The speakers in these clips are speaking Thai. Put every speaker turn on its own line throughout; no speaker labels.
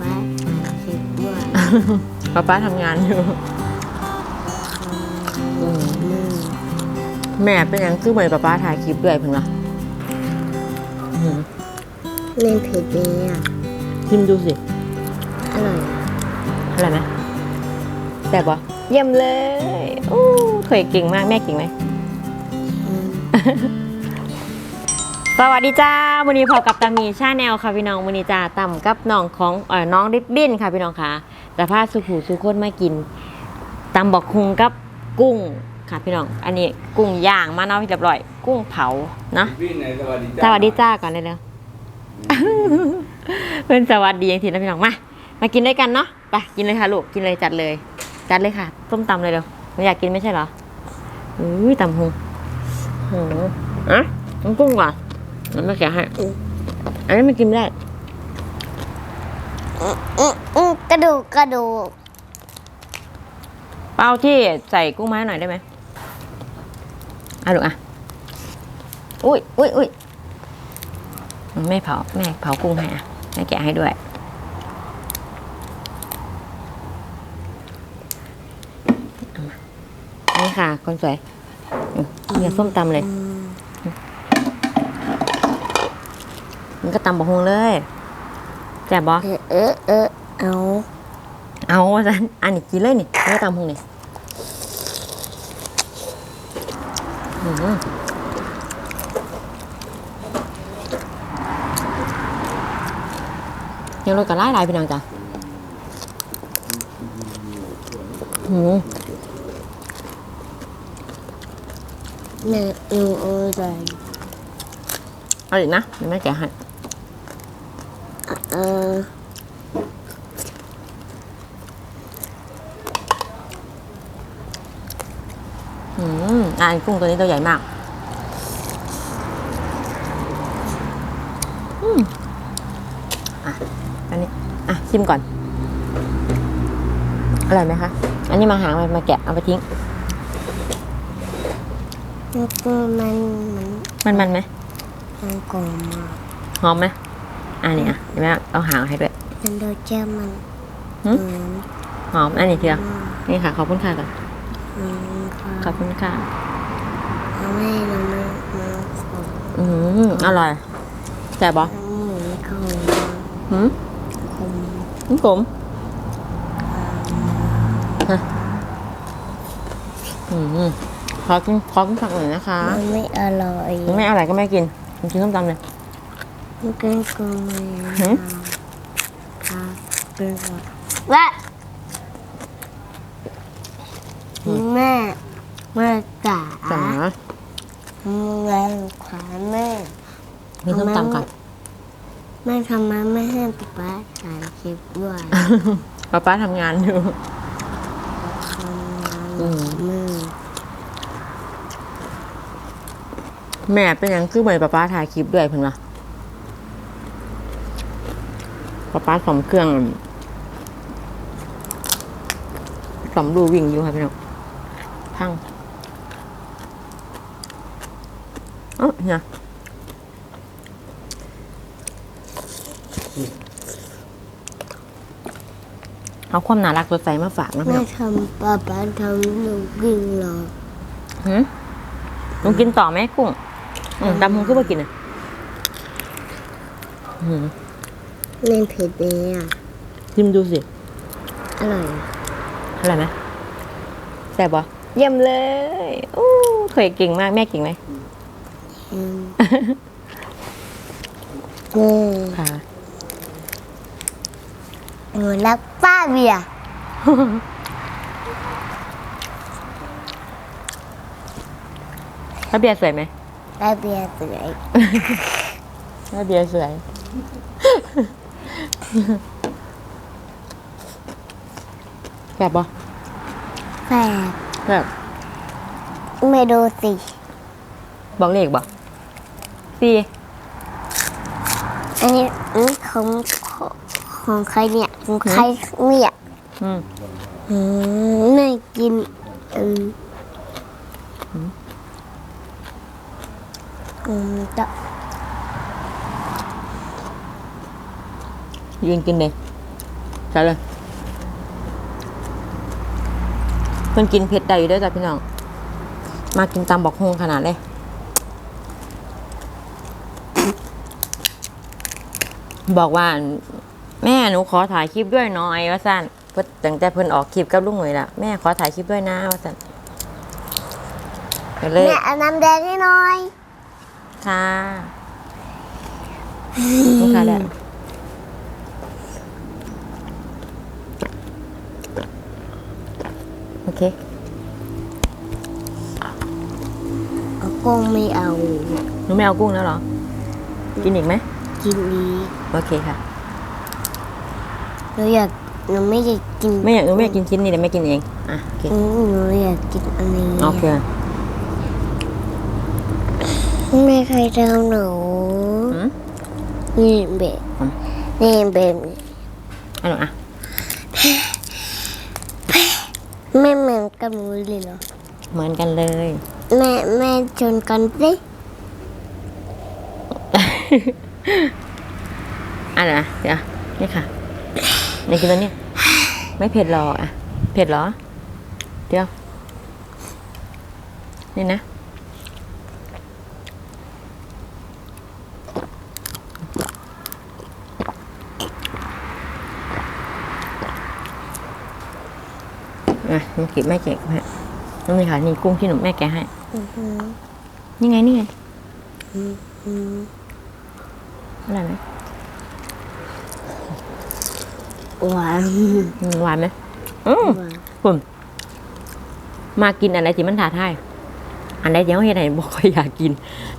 ป๊าเช็ดด้วย
ป้าป้าทำงานอยู่อืม
มือ
แม่เป็นหยังคือเหมือนป้าป้าถ่ายคลิปด้วยเพิ่งวะอืม
เล่นเผ็ดดีอะ
ชิมดูสิ
อร่อย
อร่อยไหมแซ่บปะเยี่ยมเลยโอ้เคยเก่งมากแม่เก่งไหม
อืม
สวัสดีจ้าวันนี้พอกับตามีชาแนลค่ะพี่น้องวันนี้จ้าต่ำกับน้องของเอ่อน้องริบบิ้นค่ะพี่น้องค่ะแต่พาสุขูสุคนมากินตำบอกคุงกับกุ้งค่ะพี่น้อง อันนี้กุ้งย่างมาเนาะเรียบร้อย กุ้งเผาเนาะ
พี่ไหนสวัสดี
สวัสดีจ้าก่อนเลยเนาะเป็นสวัสดีอย่างทีนะพี่น้องมามากินด้วยกันเนาะไปกินเลยค่ะลูกกินเลยจัดเลย จัดเลยค่ะต้มตำเลยเร็วไม่อยากกินไม่ใช่เหรออุ้ยตำหงโอ้โหอะน้ำกุ้งก่อน น้ำไม่แกะให้อันนี้มันกินไม่ได้
อืมอืมกระดูกกระดูก
เป้าที่ใส่กุ้งมาให้หน่อยได้ไหมอะลูกอะอุ้ยอุ้ยอุ้ยแม่เผาแม่เผากุ้งให้อะแม่แกะให้ด้วยนี่ค่ะ คนสวยอืมเนี่ยส้มตำเลย
อืม
มันก็ตำบะฮงเลยแจ่บบอ
เออเออเออเอา
เอาอาจารย์อันนี้กินเลยนี่ไม่ตำฮงนี่อืมยังรถกับไล่ไล่พี่น้องจ้ะอืม
เนี่ยอือเออใจ
เอาอีกนะเดี๋ยวแม่แกะให้
เออ
อืมอะอันกุ้งตัวนี้ตัวใหญ่มาก อืมอะ อันนี้ อะ ชิมก่อน อร่อยไหมคะ อันนี้มาหางมามาแกะเอาไปทิ้ง
มันก็มันมัน
มันมันไหม
มันกลมมาก
หอมไหมอันนี้อะเดี๋ยว แม่เอาหางให้ด้วย
มันโดนเจ้ามัน
หึ
เหมือน
หอมอันนี้เถื่อ
มาก
นี่ค่ะขอบคุณค่ะก่อน
อืมค่ะ
ขอบคุณค่ะ
เอาไม่เราไม่มาขอ
อืมอร่อยแจ่บปะ
หมูเขา
หืม
คม
หืมผมฮะอืมขอกินขอกินผักหน่อยนะคะ
มันไม่อร่อย
ไม่อร่อยก็ไม่กินผมกินส้มตำเลย
มันเป็นกลมเลย
หึ
ครับเป็นแบบว่าแม่แม่จ๋า
จ๋า
แม่ขวาแม่
กินส้มตำก่อน
แม่ทำไมไม่ให้ป๊าป๊าถ่ายคลิปด้วย
ป้าป้าทำงานอยู่อืม
มือ
แม่เป็นยังคือเหมือนป้าป้าถ่ายคลิปด้วยเพิ่นวะ ป้าป้าสอมเครื่องสอมดูวิ่งอยู่ค่ะพี่น้องพังเอ๋อเนี่ยเอาความน่ารักสดใสมาฝากนะพี่
แม่
น้อง
ทำป๊าป๊าทำหนูกินเหรอ
หืมลุงกินต่อไหมกุ้งอืมดำมึงคือว่ากินอะหืม
เล่นเผ็ดดีอะ
ชิมดูสิ
อร่อย
อร่อยไหมแซ่บปะเยี่ยมเลยโอ้เคยเก่งมาก แม่เก่งไหม
อืมนี่
ค่ะ
หนูรักป้าเบียร์
แล้วเบียร์สวยไหม
ป้าเบียร์สวย
แล้วเบียร์สวย แซ่บปะ
แซ่บ
แซ่บ
ไม่ดูสิ
บอกเลขบ่สี่
อันนี้อันนี้ของของของใครเนี่ยของใครเนี่ย
อืม
อืมน่ากินอืมอืมจะ
ยืนกินเลยจัดเลยเพิ่นกินเผ็ดได้อยู่เด้วยจ้ะพี่น้อง มากินตำบอกฮงขนาดเลยบอกว่า แม่หนูขอถ่ายคลิปด้วยหน้อยว่าสั้นเพิ่นตั้งแต่เพิ่นออกคลิปกับลุงหน่ยละแม่ขอถ่ายคลิปด้วยนะว่าสั้นก็เลย
แม่เอาน้ำแดงให้หน่อย
ค่ะลูกค้าแล้วโอ เค
เอากุ้งไม่เอา
หนูไม่เอากุ้งแล้วเหรอ กินอีกไหม
กินนี้
โอเคค่ะ
หนูอยากหนูไม่อยากกิน
ไม่อยากหนูไม่อยากกินชิ้นนี้แต่ไม่กินเอง อะโอเค
อืมหนูอยากกินอันนี้
โอเค
ไม่เคยทำหนู
อืม
นี่เบ็ด
อืม
นี่เบ็ดนี่
อันหนูอะ
ไม่เหมือน กับหนูเลยเหรอ
เหมือนกันเลย
แม่แม่ชนกันสิ
อันไหนเดี๋ยวนี่ค่ะนี่กินตัวนี้ไม่เผ็ดหรอกอะ เผ็ดเหรอ เดี๋ยว นี่นะ อะนี่กินแม่แกะให้นี่มีค่ะนี่กุ้งที่หนูแม่แกะให้
อื้อหือ
นี่ไงนี่ไง
อื้อหือ
อร่อยไหม
หวาน
อืมหวานไหมอืม
หวาน
คุณมากินอะไรที่มันท้าทายอันใดที่เขาเห็นไหนบอกค่อยอยากกิน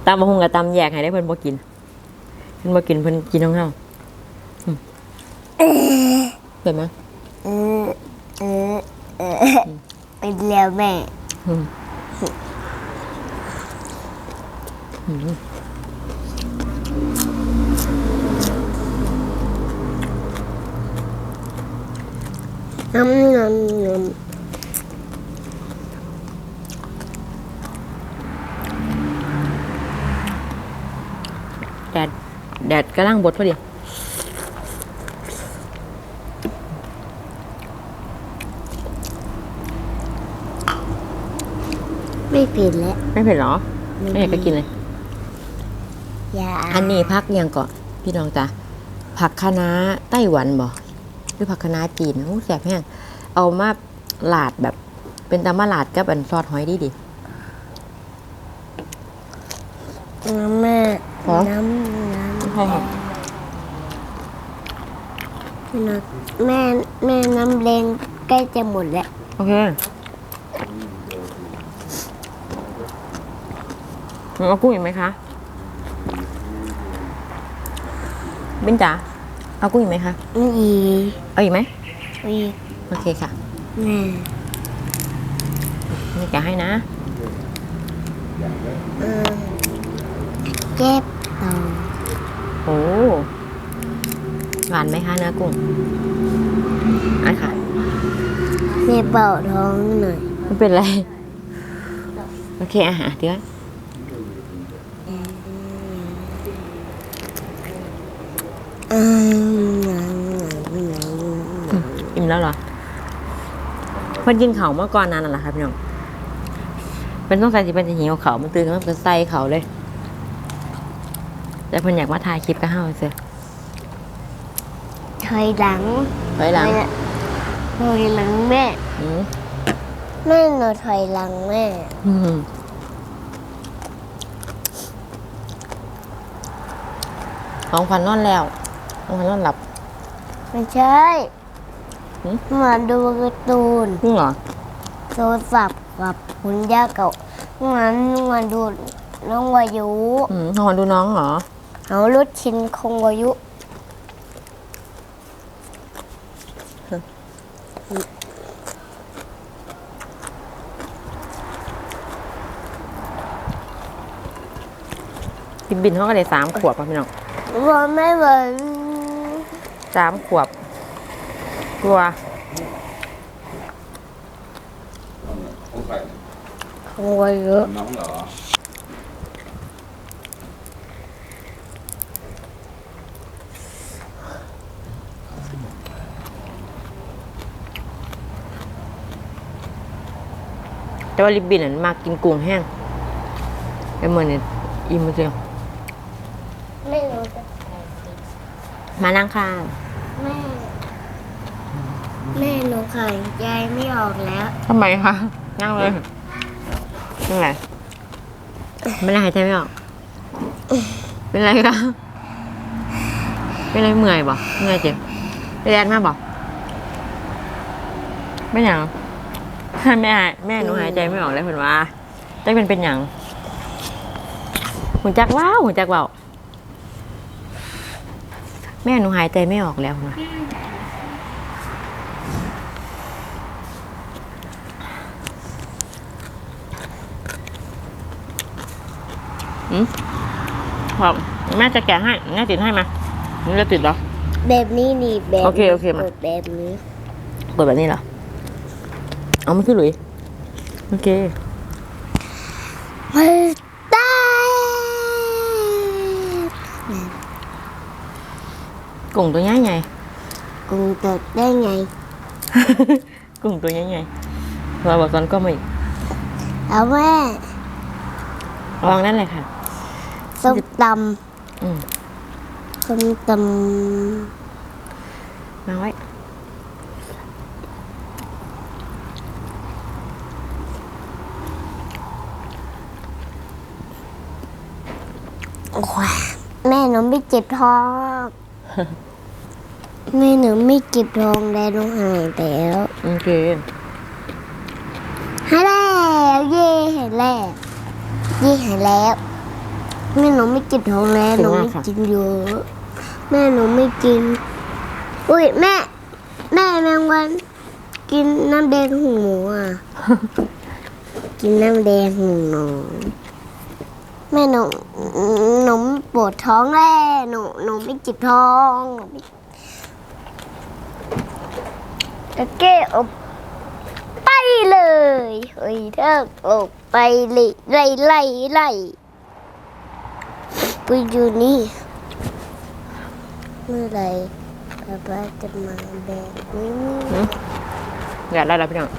ตามมาหงกับตามแยกให้ได้เพิ่นบ่กินเพิ่นบ่กินเพิ่นกินของเฮาอืมเห็นไหม
เออเออเออเป็นแล้วแม่
อืมอืม
น้ำน้ำน้
แดดแดดกำลังบดพอดี
ไม่เผ็ดแล้ว
ไม่เผ็ดเหรอ ไม่อยากจะกินเลย
อย่า
อันนี้พักยังก่อนพี่น้องจ้ะผักคะน้าไต้หวันบ่หรือผักคะน้าจีนโอ้แสบแห้งเอามาหลาดแบบ เป็นตามาหลาดกับอันซอสหอยดีดิ
น้ำแม่
ฮะ
น้ำน้ำ
ใช่ค่ะ
น้ำ แม่แม่น้ำแดงใกล้จะหมดแล้ว
โอเค เอากุ้งอีกไหมคะเบนจ๋าเอากุ้งอีกไหมคะ
นี่อี
เอาอีกไหม
อี
โอเคค่ะ
แม่
นี่จะให้นะ
เออเก็บต่อ
โอ้หวานไหมคะเนื้อกุ้งอะค่ะ
แม่เป่าท้องหน่อย
ไม่เป็นไร โอเคอาหารเดี๋ยว แล้วเหรอเพิ่นกินเขาวเมื่อก่อนนานนั่นแหละค่ะพี่น้องเป็นต้องใส่สิเป็นจะหิวเขาวมันตื่นขึ้นมาเป็นใส่เขาวเลย แต่เพิ่นอยากมาถ่ายคลิปกับเฮาเสีย
ถอยหลัง
ถอยหลัง
ถอยหลังแม่
อืม
แม่หนูถอยหลังแม่
อืมของขวัญนอนแล้วของขวัญนอนหลับ
ไม่ใช่
หืม
เหมือนดูการ์ตูน
จริงเหรอ
โทรศัพท์กับคุณย่าเก่าเหมือนเหมือนดูน้องวายุ
อืมของขวัญดูน้องเหรอ
เอารุดชินคงวายุ
บินบินเขาก็ได้สามขวบป่ะพี่น้อง
ว่าไม่เหมือน
สามขวบ กลัว
ขโม
ยเยอะ
น้องเหรแต่
ว่าลิบบินมากกินกุ้งแห้งไอ้เมื่อเนี่ยอิ่มเดียว
ไม่รู้จะ
มานั่งข้าง
แม่ แม่หนูหายใจไม่ออกแล้ว
ทำไมคะนั่งเลยนั่งไรไม่ได้หายใจไม่ออก เป็นไรคะเป็นไรเมื่อยบ่เมื่อยเจ็บไปแดนมาบ่ไม่หยังแม่หายแม่หนูหายใจไม่ออกเลยเพิ่นว่าจะเป็นเป็นหยังหุ่นจักว้าวหุ่นจักเว้าวแม่หนูหายใจไม่ออกแล้วนะ อืมครับแม่จะแกะให้แม่ติดให้มานี่จะติดเหรอ
แบบนี้นี่แบบ
โอเคโอเคมา
กดแบบนี้
เปิดแบบนี้เหรอ เอามันขึ้นหลุยโอเค
มันได้
กุ้งตัวใหญ่ใหญ่
กูตดได้ไง
กุ้งตัวใหญ่ใหญ่เราบอกตอนก็ไม่
เอาแม่
วางนั่นเลยค่ะ
ส้มต
อืมำ
ส้มต
วางไว้ำ
โอ้ยแม่หนูไม่เจ็บท้อง แม่หนูไม่เจ็บท้องแล้วหนูหายแล้ว
โอเค
หายแล้ว เย่หายแล้วเย่หายแล้ว แม่หนูไม่เจ็บท้องแล้วหนูไม่กินเยอะแม่หนูไม่กิน อุ้ยแม่ แม่แมงวัน กินน้ำแดงหูหมูอะ กินน้ำแดงหูหนูแม่หนูหนูปวดท้องแล้วหนูหนูไม่เจ็บท้องหนูไม่ตะเก้อบไปเลยเฮ้ยเถิกอบไปเลยไล่ไล่ไล่ ไปอยู่นี่ เมื่อไหรป๊าป๊าจะมาแบบนี้
อยากได้แล้วพี่น้อง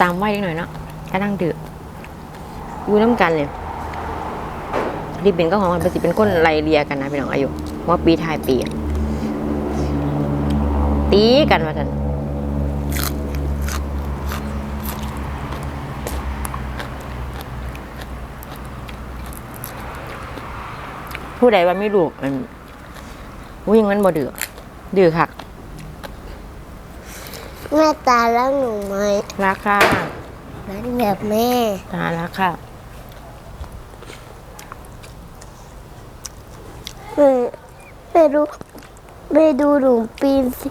ตามไว้นิดหน่อยเนาะกำลังดื้ออยู่น้ำกันเนี่ยรีบเป็นก็ของมันเป็นสิเป็นคนไล่เลียกันนะพี่น้องอายุว่าปีทายปีตีกันมาทัน ผู้ใดว่าไม่ลูกมันวิ่งมันบ่ดื้อดื้อคัก
แม่ตาแล้วหนูไหม
รักค่ะ
รักแบบแม่
ตารักค่ะ
แม่แม่ดูแม่ดูหนูปีนสิ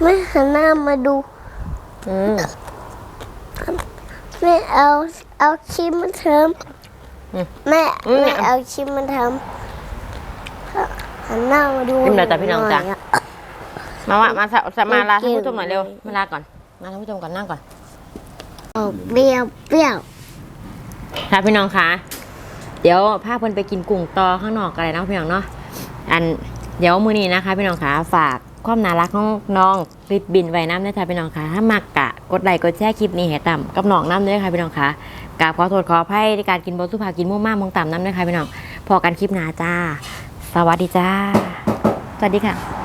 แม่หันหน้ามาดู
อืม
แม่เอาเอาชิมมาท
อืมำ
แม่
อืม
แม่เอาชิมมาทำหันหน้ามาดู
จิ้มเลยจ้ะพี่น้องจ้ะ
หย
มาว่ามาสะสะมาลา
เก่
ท่าน
ง
ผู้ชมหน่อยเร็ว
เลย
มาลาก่อนมาท่านผู้ชมก่อนนั่งก่อน
เอาเปรี้ยวเปรี้ยว
ค่ะพี่น้องคะเดี๋ยวพาเพิ่นไปกินกุ้งต่อข้างนอกกันเลยเนาะพี่น้องเนาะอันเดี๋ยวมื้อนี้นะคะ พี่น้องคะฝากความน่ารักของน้องริบบินไว้น้ำด้วยค่ะพี่น้องคะถ้ามักกะ กดไลค์กดแชร์คลิปนี้ให้ต่ำกับน้องน้ำด้วยค่ะพี่น้องคะกราบขอโทษขออภัยในการกินบอสุภากินมุ่งมากมองต่ำน้ำด้วยค่ะพี่น้องพอกันคลิปหน้าจ้า สวัสดีจ้า สวัสดีค่ะ